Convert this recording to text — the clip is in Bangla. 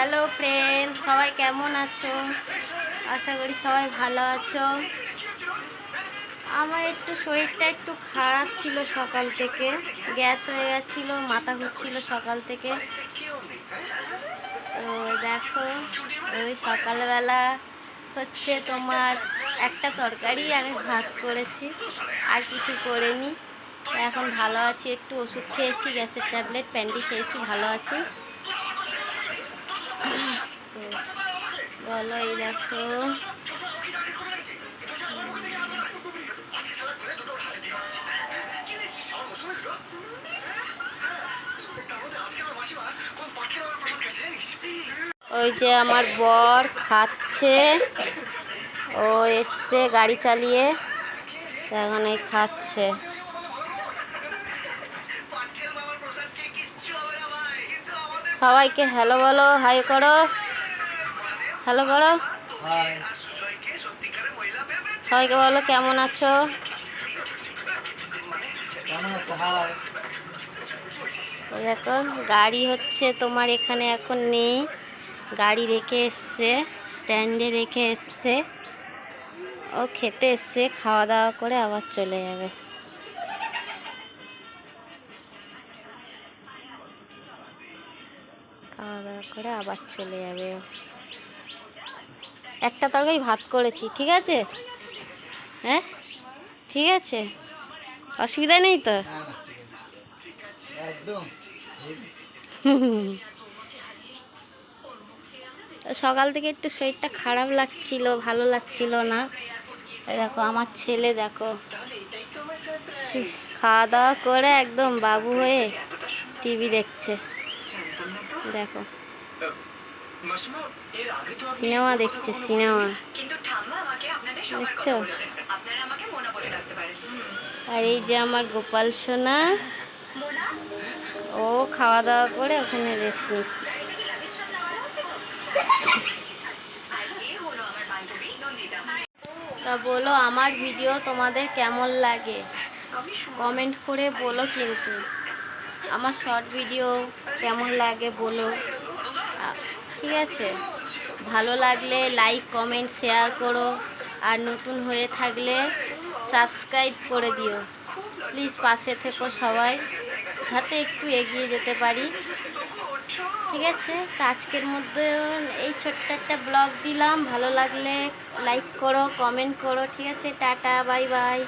হ্যালো ফ্রেন্ড সবাই কেমন আছো? আশা করি সবাই ভালো আছো। আমার একটু শরীরটা একটু খারাপ ছিল সকাল থেকে। গ্যাস হয়ে গেছিল, মাথা ঘুরছিল সকাল থেকে। তো দেখো, ওই সকালবেলা হচ্ছে তোমার একটা তরকারি আমি ভাত করেছি, আর কিছু করিনি। এখন ভালো আছি, একটু ওষুধ খেয়েছি, গ্যাসের ট্যাবলেট, প্যান্ডি খেয়েছি, ভালো আছি। তো বলো, এই দেখো। ওই যে আমার বর খাচ্ছে। ও এসছে গাড়ি চালিয়ে। এখন এই খাচ্ছে। সবাইকে হ্যালো বলো হাই করো। হ্যালো করো। সবাইকে বলো কেমন আছো? দেখো গাড়ি হচ্ছে তোমার এখানে এখন নেই। গাড়ি রেখে এসছে স্ট্যান্ডে রেখে এসছে। ও খেতে এসছে খাওয়া দাওয়া করে আবার চলে যাবে। খাওয়া দাওয়া করে আবার চলে যাবে। একটা তরকারি ভাত করেছি ঠিক আছে? হ্যাঁ? ঠিক আছে? অসুবিধা নেই তো? সকাল থেকে একটু শরীরটা খারাপ লাগছিল ভালো লাগছিল না। দেখো আমার ছেলে দেখো। খাওয়া দাওয়া করে একদম বাবু হয়ে টিভি দেখছে। দেখো। সিনেমা দেখছে সিনেমা। দেখছ? আর এই যে আমার গোপাল সোনা ও খাওয়া দাওয়া করে ওখানে রেস্ট নিচ্ছে। তা বলো আমার ভিডিও তোমাদের কেমন লাগে? কমেন্ট করে বলো কিন্তু। আমার শর্ট ভিডিও কেমন লাগে বলো। ঠিক আছে? ভালো লাগলে লাইক কমেন্ট শেয়ার করো। আর নতুন হয়ে থাকলে সাবস্ক্রাইব করে দিও। প্লিজ পাশে থেকো সবাই, যাতে একটু এগিয়ে যেতে পারি। ঠিক আছে? তো আজকের মধ্যে এই ছোট্ট একটা ব্লগ দিলাম। ভালো লাগলে লাইক করো কমেন্ট করো। ঠিক আছে? Tata bye bye